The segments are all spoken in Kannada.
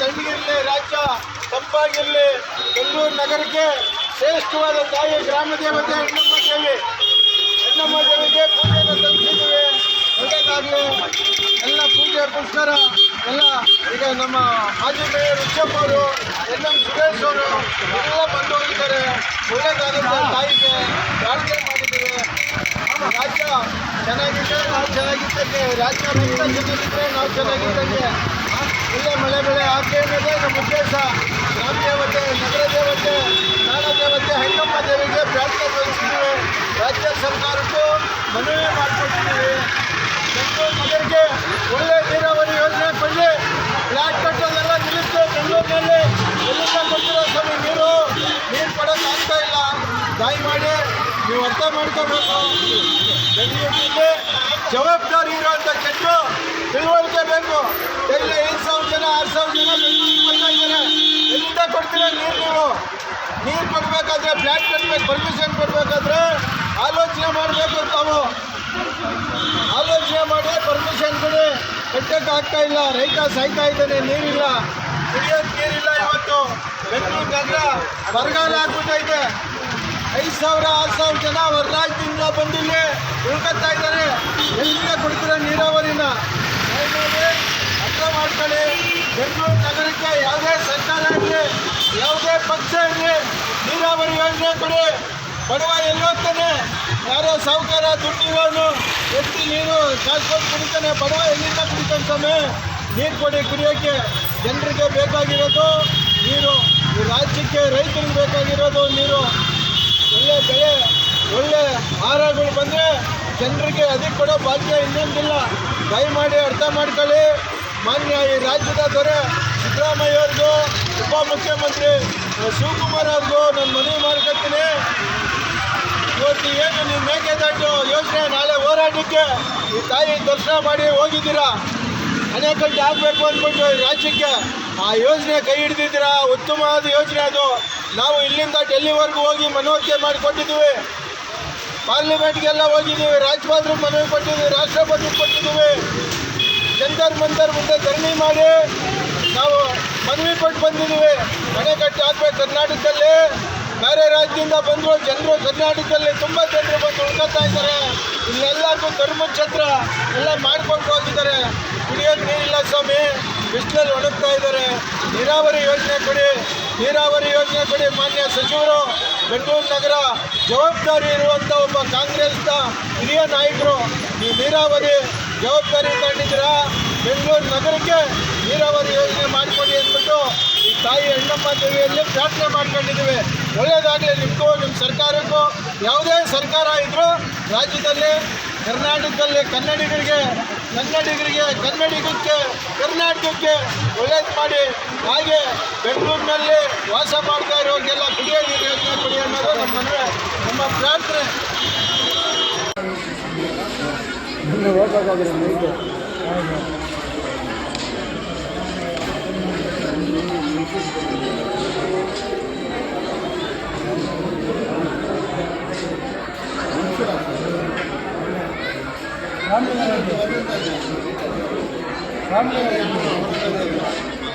ತಣ್ಣಗಿರಲಿ ರಾಜ್ಯ ತಂಪಾಗಿರಲಿ, ಬೆಂಗಳೂರು ನಗರಕ್ಕೆ ಶ್ರೇಷ್ಠವಾದ ತಾಯಿ ಗ್ರಾಮ ದೇವತೆ ಹೆಣ್ಣಮ್ಮ ದೇವಿ ಹೆಣ್ಣಮ್ಮ ದೇವಿಗೆ ಪೂಜೆಯನ್ನು ಸಲ್ಲಿಸಿದ್ದೀವಿ ಒಳ್ಳೆಯದಾಗಲಿ ಎಲ್ಲ ಪೂಜೆ ಪುರಸ್ಕಾರ ಎಲ್ಲ ಈಗ ನಮ್ಮ ಮಾಜಿ ಮೇಯರ್ ಉಚ್ಚಪ್ಪ ಅವರು ಎನ್ ಎಂ ಸುರೇಶ್ ಅವರು, ಎಲ್ಲ ಬಂದು ಹೋಗಿದ್ದಾರೆ. ಒಳ್ಳೆಯದಾಗುತ್ತೆ ತಾಯಿಗೆ ಪ್ರಾರ್ಥನೆ ಮಾಡಿದ್ದೀವಿ. ನಮ್ಮ ರಾಜ್ಯ ಚೆನ್ನಾಗಿದ್ದರೆ ನಾವು ಚೆನ್ನಾಗಿದ್ದಂಗೆ ರಾಜ್ಯ ರೈತ ಚೆನ್ನಾಗಿದ್ದರೆ ನಾವು ಚೆನ್ನಾಗಿದ್ದಂಗೆ ಒಳ್ಳೆ ಮಳೆ ಬೆಳೆ ಅನ್ನೋದೇ ನಮ್ಮ ಉದ್ದೇಶ. ಗ್ರಾಮ ದೇವತೆ ನಗರ ದೇವತೆ ನಾಡ ದೇವತೆ ಹೆಣ್ಣಮ್ಮ ದೇವಿಗೆ ಪ್ರಾರ್ಥನೆ ಸಲ್ಲಿಸಿದ್ದೀವಿ ರಾಜ್ಯ ಸರ್ಕಾರಕ್ಕೂ ಮನವಿ ಮಾಡಿಕೊಟ್ಟಿದ್ದೀವಿ ಬೆಂಗಳೂರು ನಗರಿಗೆ ಒಳ್ಳೆ ನೀರಾವರಿ ಯೋಜನೆ ಕೊಳ್ಳಿ ಫ್ಲಾಟ್ ಕಟ್ಟೋದೆಲ್ಲ ನಿಲ್ಲಿಸ್ತು ಬೆಂಗಳೂರಿನಲ್ಲಿ. ಎಲ್ಲಿಂದ ಕೊಡ್ತಿರೋ ಸ್ವಾಮಿ ನೀರು? ನೀರು ಕೊಡೋಕೆ ಆಗ್ತಾ ಇಲ್ಲ. ದಯಮಾಡಿ ನೀವು ಅರ್ಥ ಮಾಡ್ಕೋಬೇಕು. ಬೆಂಗಳೂರಿನಲ್ಲಿ ಜವಾಬ್ದಾರಿ ಇರುವಂಥ ಜನರು ತಿಳುವಳಿಕೆ ಬೇಕು. ಡೈಲಿ ಜನ ಬೆಂಗಳೂರಿಗೆ ಎಲ್ಲಿಂದ ಕೊಡ್ತೀರ ನೀರು ನೀವು? ನೀರು ಕೊಡಬೇಕಾದ್ರೆ ಫ್ಲಾಟ್ ಕಟ್ಟಬೇಕು ಪರ್ಮಿಷನ್ ಕೊಡಬೇಕಾದ್ರೆ ಆಲೋಚನೆ ಮಾಡಬೇಕು ತಾವು. ಆಲೋಚನೆ ಮಾಡಿ ಪರ್ಮಿಷನ್ ಕೊಡಿ. ಕಟ್ಟಕ್ಕೆ ಆಗ್ತಾ ಇಲ್ಲ, ರೈತ ಸಾಯ್ತಾ ಇದ್ದಾನೆ, ನೀರಿಲ್ಲ. ಕುಡಿಯೋಕೆ ನೀರಿಲ್ಲ ಇವತ್ತು. ಬೆಂಗಳೂರು ನಗರ ಬರಗಾಲ ಆಗ್ಬಿಟ್ಟೈತೆ ಐದು ಸಾವಿರ, ಆರು ಸಾವಿರ ಜನ ಹೊರ ರಾಜ್ಯದಿಂದ ಬಂದಿಲ್ಲಿ ಉಳ್ಕೊತಾ ಇದ್ದಾರೆ. ಎಲ್ಲಿಂದ ಕೊಡ್ತೀರ ನೀರಾವರಿನ? ಅರ್ಥ ಮಾಡ್ಕೊಳ್ಳಿ. ಬೆಂಗಳೂರು ನಗರಕ್ಕೆ ಯಾವುದೇ ಸರ್ಕಾರ ಇರಲಿ, ಯಾವುದೇ ಪಕ್ಷ ಇರಲಿ, ನೀರಾವರಿ ಯೋಜನೆ ಕೊಡಿ. ಬಡವ ಎಲ್ಲೋಗ್ತಾನೆ. ಯಾರೋ ಸಾಹುಕಾರ ದುಡ್ಡಿರೋನು, ಎತ್ತಿ ನೀರು ಕಾಸ್ಕೊಂಡು ಕುಡಿತಾನೆ. ಬಡವ ಎಲ್ಲಿಂದ ಕುಡಿತಾನೆ ಸ್ವಾಮಿ? ನೀರು ಕೊಡಿ ಕುಡಿಯೋಕ್ಕೆ ಜನರಿಗೆ ಬೇಕಾಗಿರೋದು ನೀರು. ಈ ರಾಜ್ಯಕ್ಕೆ ರೈತರಿಗೆ ಬೇಕಾಗಿರೋದು ನೀರು. ಒಳ್ಳೆ ಬೆಳೆ, ಒಳ್ಳೆ ಆಹಾರಗಳು ಬಂದರೆ ಜನರಿಗೆ ಅದಕ್ಕೆ ಕೊಡೋ ಭಾಗ್ಯ ಇನ್ನೊಂದಿಲ್ಲ. ದಯಮಾಡಿ ಅರ್ಥ ಮಾಡ್ಕೊಳ್ಳಿ. ಮಾನ್ಯ ಈ ರಾಜ್ಯದ ದೊರೆ ಸಿದ್ದರಾಮಯ್ಯ ಅವ್ರಿಗೂ ಉಪಮುಖ್ಯಮಂತ್ರಿ ಶಿವಕುಮಾರ್ ಅವ್ರಿಗೂ ನನ್ನ ಮನವಿ ಮಾಡ್ಕೊತೀನಿ ಇವತ್ತು ಏನು ನೀವು ಮೇಕೆದಾಟು ಯೋಜನೆ ನಾಳೆ ಹೋರಾಟಕ್ಕೆ ಈ ತಾಯಿ ದರ್ಶನ ಮಾಡಿ ಹೋಗಿದ್ದೀರಾ? ಅಣೆಕಟ್ಟು ಆಗಬೇಕು ಅಂದ್ಬಿಟ್ಟು ಈ ರಾಜ್ಯಕ್ಕೆ. ಆ ಯೋಜನೆ ಕೈ ಹಿಡಿದಿದ್ದೀರಾ? ಉತ್ತಮವಾದ ಯೋಜನೆ ಅದು. ನಾವು ಇಲ್ಲಿಂದ ಡೆಲ್ಲಿವರೆಗೂ ಹೋಗಿ ಮನವರಿಕೆ ಮಾಡಿಕೊಟ್ಟಿದ್ದೀವಿ ಪಾರ್ಲಿಮೆಂಟ್ಗೆಲ್ಲ ಹೋಗಿದ್ದೀವಿ, ರಾಜ್ಯಪಾಲರು ಮನವಿ ಕೊಟ್ಟಿದ್ದೀವಿ, ರಾಷ್ಟ್ರಪತಿ ಕೊಟ್ಟಿದ್ದೀವಿ. ಜಂತರ್ ಮಂತರ್ ಮುಂದೆ ಧರಣಿ ಮಾಡಿ ನಾವು ಮನವಿ ಕೊಟ್ಟು ಬಂದಿದ್ದೀವಿ. ಮನೆ ಕಟ್ಟಾದ್ಮೇಲೆ ಕರ್ನಾಟಕದಲ್ಲಿ ಬೇರೆ ರಾಜ್ಯದಿಂದ ಬಂದರು ಜನರು ಕರ್ನಾಟಕದಲ್ಲಿ ತುಂಬ ಜನರು ಬಂದು ಉಳ್ಕೊತಾ ಇದ್ದಾರೆ. ಇಲ್ಲೆಲ್ಲಕ್ಕೂ ಧರ್ಮಛತ್ರ ಎಲ್ಲ ಮಾಡ್ಕೊಂಡು ಹೋಗಿದ್ದಾರೆ. ಕುಡಿಯೋಕೆ ನೀರಿಲ್ಲ ಸ್ವಾಮಿ. ಬಿಸಿಲಲ್ಲಿ ಒಣಗ್ತಾ ಇದ್ದಾರೆ. ನೀರಾವರಿ ಯೋಜನೆ ಕೊಡಿ. ನೀರಾವರಿ ಯೋಜನೆ ಕೊಡಿ. ಮಾನ್ಯ ಸಚಿವರು ಬೆಂಗಳೂರು ನಗರ ಜವಾಬ್ದಾರಿ ಇರುವಂಥ ಒಬ್ಬ ಕಾಂಗ್ರೆಸ್ನ ಹಿರಿಯ ನಾಯಕರು ಈ ನೀರಾವರಿ ಜವಾಬ್ದಾರಿ ತಗೊಂಡಿದ್ದೀರಾ? ಬೆಂಗಳೂರು ನಗರಕ್ಕೆ ನೀರಾವರಿ ಯೋಜನೆ ಮಾಡಿಕೊಡಿ ಅಂದ್ಬಿಟ್ಟು ಈ ತಾಯಿ ಹೆಣ್ಣಮ್ಮ ದೇವಿಯಲ್ಲಿ ಪ್ರಾರ್ಥನೆ ಮಾಡ್ಕೊಂಡಿದ್ದೀವಿ. ಒಳ್ಳೆಯದಾಗಲಿ ನಿಮಗೂ ನಿಮ್ಮ ಸರ್ಕಾರಕ್ಕೂ. ಯಾವುದೇ ಸರ್ಕಾರ ಇದ್ದರೂ ರಾಜ್ಯದಲ್ಲಿ, ಕರ್ನಾಟಕದಲ್ಲಿ ಕನ್ನಡಿಗರಿಗೆ ಕನ್ನಡಿಗರಿಗೆ, ಕನ್ನಡಿಗಕ್ಕೆ, ಕರ್ನಾಟಕಕ್ಕೆ ಒಳ್ಳೇದು ಮಾಡಿ. ಹಾಗೆ ಬೆಂಗಳೂರಿನಲ್ಲಿ ವಾಸ ಮಾಡ್ತಾ ಇರೋರಿಗೆಲ್ಲ ಕುಡಿಯೋ ನೀರು ಯೋಜನೆ ಕೊಡಿ ಅನ್ನೋದು ನಮ್ಮ ಪ್ರಾರ್ಥನೆ.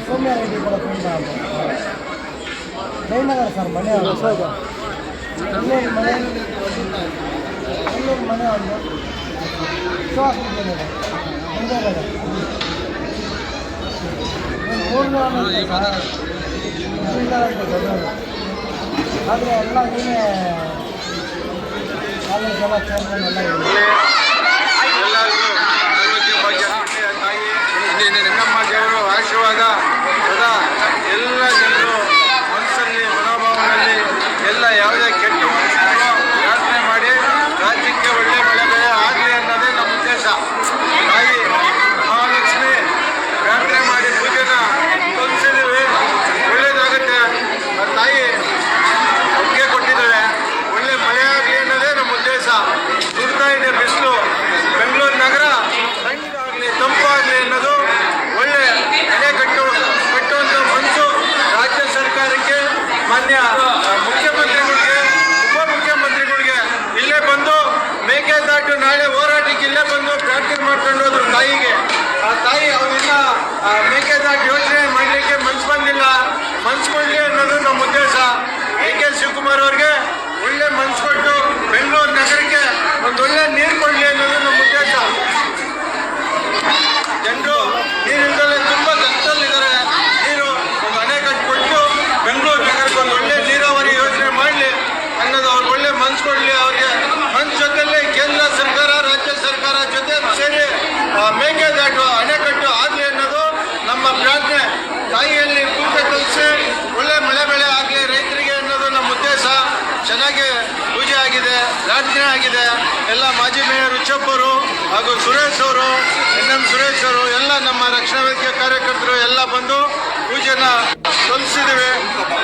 ಸೌಮ್ಯ ರೆಡ್ಡಿ ಕೂಡ ತುಂಬ ಜಯನಗರ ಸರ್ ಮನೆ ಎಲ್ಲೂರು ಮನೆ ಎಲ್ಲೂರು ಮನೆ ಒಂದು ವಿಶ್ವಾಸ ಮುಂದೆ ಮೂರನೇ ಆದರೆ ಎಲ್ಲ ನೀವೇ ಸರಿಯಾಗಿ ಯೋಚನೆ ಮಾಡಲಿಕ್ಕೆ ಮನ್ಸು ಬಂದಿಲ್ಲ. ಮನ್ಸ್ಕೊಡ್ಲಿ ಅನ್ನೋದು ನಮ್ಮ ಉದ್ದೇಶ. ಎ ಕೆ ಶಿವಕುಮಾರ್ ಅವ್ರಿಗೆ ಒಳ್ಳೆ ಮನ್ಸು ಕೊಟ್ಟು ಬೆಂಗಳೂರು ನಗರಕ್ಕೆ ಒಳ್ಳೆ ನೀರು ಕೊಡಲಿ ಅನ್ನೋದು ನಮ್ಮ ಉದ್ದೇಶ. ಜನರು ನೀರಿಂದಲೇ ತುಂಬ ಕಷ್ಟದಲ್ಲಿದ್ದಾರೆ ನೀರು ಒಂದು ಅಣೆ ಕೊಟ್ಟು ಬೆಂಗಳೂರು ನಗರಕ್ಕೆ ಒಂದು ಒಳ್ಳೆ ನೀರಾವರಿ ಯೋಜನೆ ಮಾಡಲಿ ಅನ್ನೋದು ಅವ್ರಿಗೆ ಒಳ್ಳೆ ಮನ್ಸು ಕೊಡಲಿ ಅವ್ರಿಗೆ. ಮನ್ಸು ಜೊತೆಯಲ್ಲಿ ಕೇಂದ್ರ ಸರ್ಕಾರ, ರಾಜ್ಯ ಸರ್ಕಾರ ಜೊತೆ ಸೇರಿ ಮೇಕೆದಾಟು ಹೇಗೆ ಪೂಜೆ ಆಗಿದೆ ಲಾಟರಿ ಆಗಿದೆ. ಎಲ್ಲ ಮಾಜಿ ಮೇಯರ್ ಉಚ್ಚಪ್ಪರು ಹಾಗೂ ಸುರೇಶ್ ಅವರು, ಎನ್ ಎಂ ಸುರೇಶ್ ಅವರು, ಎಲ್ಲ ನಮ್ಮ ರಕ್ಷಣಾ ವೇದಿಕೆ ಕಾರ್ಯಕರ್ತರು ಎಲ್ಲ ಬಂದು ಪೂಜೆನ ಸಲ್ಲಿಸಿದ್ದೇವೆ.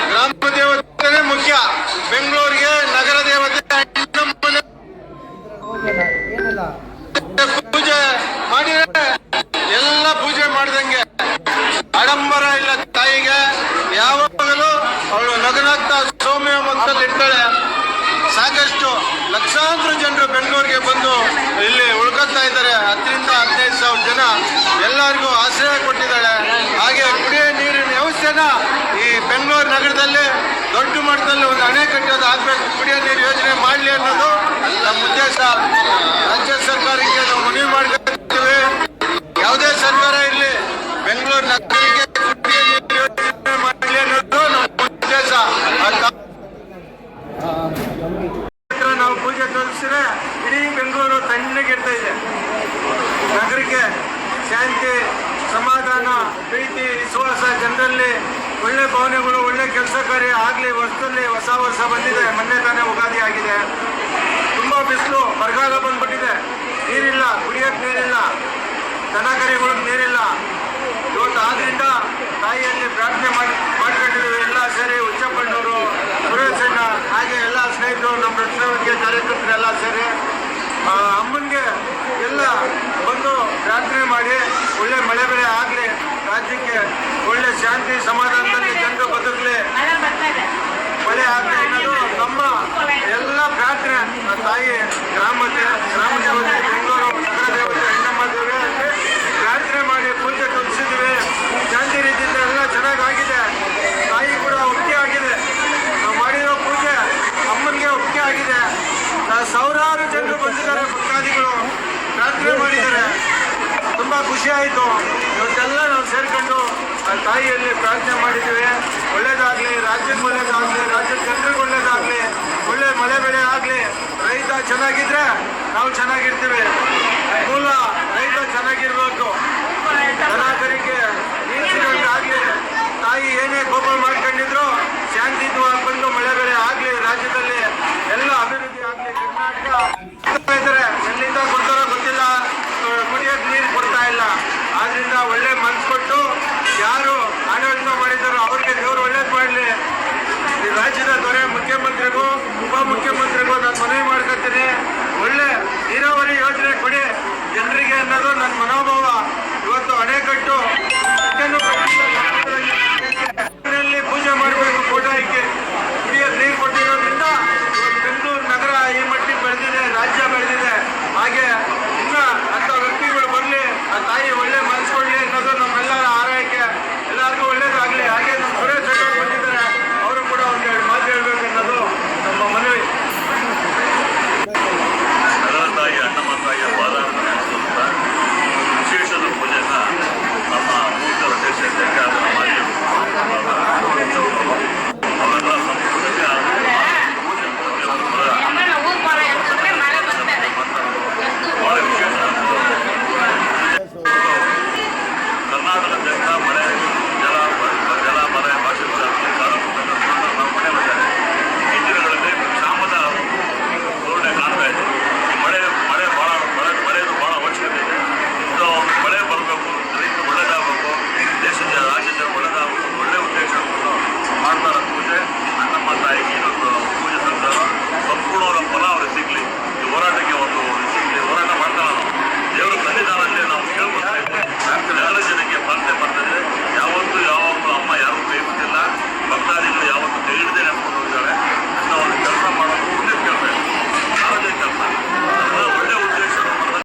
ಗ್ರಾಮ ದೇವತೆ ಮುಖ್ಯ. ಬೆಂಗಳೂರಿಗೆ ನಗರ ದೇವತೆ ಜನ ಎಲ್ಲರಿಗೂ ಆಶ್ರಯ ಕೊಟ್ಟಿದ್ದಾಳೆ. ಹಾಗೆ ಕುಡಿಯೋ ನೀರಿನ ವ್ಯವಸ್ಥೆನ ಈ ಬೆಂಗಳೂರು ನಗರದಲ್ಲಿ ದೊಡ್ಡ ಮಟ್ಟದಲ್ಲಿ ಒಂದು ಅಣೆಕಟ್ಟೆದು ಆಗ್ಬೇಕು. ಕುಡಿಯೋ ನೀರು ಯೋಜನೆ ಮಾಡಲಿ ಅನ್ನೋದು ನಮ್ಮ ಉದ್ದೇಶ. ರಾಜ್ಯ ಸರ್ಕಾರಕ್ಕೆ ನಾವು ಮನವಿ ಮಾಡ್ಕೊಳ್ತೀವಿ. ಯಾವುದೇ ಸರ್ಕಾರ ಇರಲಿ, ಬೆಂಗಳೂರು ನಗರಕ್ಕೆ ಆಗಲಿ ವರ್ಷದಲ್ಲಿ ಹೊಸ ವರ್ಷ ಬಂದಿದೆ. ಮೊನ್ನೆ ತಾನೇ ಉಗಾದಿ ಆಗಿದೆ. ತುಂಬ ಬಿಸಿಲು ಬರಗಾಲ ಬಂದ್ಬಿಟ್ಟಿದೆ. ನೀರಿಲ್ಲ ಕುಡಿಯೋಕ್ಕೆ ನೀರಿಲ್ಲ. ದನ ಕರಿಗಳಿಗೆ ನೀರಿಲ್ಲ. ಇವತ್ತು ಆದ್ರಿಂದ ತಾಯಿಯಲ್ಲಿ ಪ್ರಾರ್ಥನೆ ಮಾಡಿ, ಮಾಡ್ಕೊಂಡಿದ್ದೀವಿ. ಎಲ್ಲ ಸೇರಿ ಹುಚ್ಚಪ್ಪಣ್ಣವರು ಸುರೇಶ್ ಅಣ್ಣ, ಹಾಗೆ ಎಲ್ಲ ಸ್ನೇಹಿತರು, ನಮ್ಮ ರಕ್ಷಣೆ ಕಾರ್ಯಕರ್ತರೆಲ್ಲ ಸೇರಿ ಅಮ್ಮನಿಗೆ ಎಲ್ಲ ಬಂದು ಪ್ರಾರ್ಥನೆ ಮಾಡಿ, ಒಳ್ಳೆ ಮಳೆ ಬೆಳೆ ಆಗಲಿ, ರಾಜ್ಯಕ್ಕೆ ಒಳ್ಳೆ ಶಾಂತಿ, ಸಮಾಧಾನದಲ್ಲಿ ಮಳೆ ಆಗಲಿ ಅನ್ನೋದು ನಮ್ಮ ಎಲ್ಲ ಪ್ರಾರ್ಥನೆ ತಾಯಿ ಗ್ರಾಮ ಗ್ರಾಮ ದೇವತೆ ಬೆಂಗಳೂರು, ನಗರ ದೇವತೆ, ಹೆಣ್ಣಮ್ಮ ದೇವತೆ ಪ್ರಾರ್ಥನೆ ಮಾಡಿ ಪೂಜೆ ಕಲಿಸಿದ್ವಿ ಶಾಂತಿ ರೀತಿಯಿಂದ ಎಲ್ಲ ಚೆನ್ನಾಗಾಗಿದೆ. ತಾಯಿ ಕೂಡ ಒಪ್ಪಿಗೆ ಆಗಿದೆ. ನಾವು ಮಾಡಿರೋ ಪೂಜೆ ಅಮ್ಮನಿಗೆ ಒಪ್ಪಿಗೆ ಆಗಿದೆ. ಸಾವಿರಾರು ಜನರು ಬಂದಿದ್ದಾರೆ, ಭಕ್ತಾದಿಗಳು. ಪ್ರಾರ್ಥನೆ ಮಾಡಿದ್ದಾರೆ. ತುಂಬ ಖುಷಿ ಆಯಿತು ಇವತ್ತೆಲ್ಲ ನಾವು ಸೇರ್ಕೊಂಡು ಆ ತಾಯಿಯಲ್ಲಿ ಪ್ರಾರ್ಥನೆ ಮಾಡಿದ್ದೀವಿ. ಒಳ್ಳೇದಾಗಲಿ ರಾಜ್ಯಕ್ಕೆ ಒಳ್ಳೇದಾಗಲಿ, ರಾಜ್ಯದ ಜನರಿಗೆ ಒಳ್ಳೇದಾಗಲಿ, ಒಳ್ಳೆ ಮಳೆ ಬೆಳೆ ಆಗಲಿ, ರೈತ ಚೆನ್ನಾಗಿದ್ರೆ ನಾವು ಚೆನ್ನಾಗಿರ್ತೀವಿ. ಮೂಲ ರೈತ ಚೆನ್ನಾಗಿರ್ಬೇಕು. ದನಕರಿಗೆ ನೀರು ತಾಯಿ ಏನೇ ಕೋಪ ಮಾಡ್ಕೊಂಡಿದ್ರು ಶಾಂತಿಯುತವಾಗಿ ಬಂದು ಮಳೆ ಬೆಳೆ ಆಗಲಿ ರಾಜ್ಯದಲ್ಲಿ ಎಲ್ಲ ಅಭಿವೃದ್ಧಿ ಆಗಲಿ ಕರ್ನಾಟಕ ಕೊಡ್ತಾ ಇದ್ದಾರೆ ಎಲ್ಲಿಂದ ಕೊಡ್ತಾರೋ ಗೊತ್ತಿಲ್ಲ ಕುಡಿಯೋಕೆ ನೀರು ಕೊಡ್ತಾ ಇಲ್ಲ ಆದ್ರಿಂದ ಒಳ್ಳೆ ಮನ್ಸು ಕೊಟ್ಟು ಯಾರು ಆಡಳಿತ ಮಾಡಿದ್ದಾರೋ ಅವ್ರಿಗೆ ದೇವರು ಒಳ್ಳೇದು ಮಾಡಲಿ ಈ ರಾಜ್ಯದ ದೊರೆ ಮುಖ್ಯಮಂತ್ರಿಗೂ ಉಪಮುಖ್ಯಮಂತ್ರಿಗೂ ನಾನು ಮನವಿ ಮಾಡ್ಕೊತೀನಿ. ಒಳ್ಳೆ ನೀರಾವರಿ ಯೋಜನೆ ಕೊಡಿ. ಜನರಿಗೆ ಅನ್ನೋದು ನನ್ನ ಮನೋಭಾವ. ಇವತ್ತು ಅಣೆಕಟ್ಟು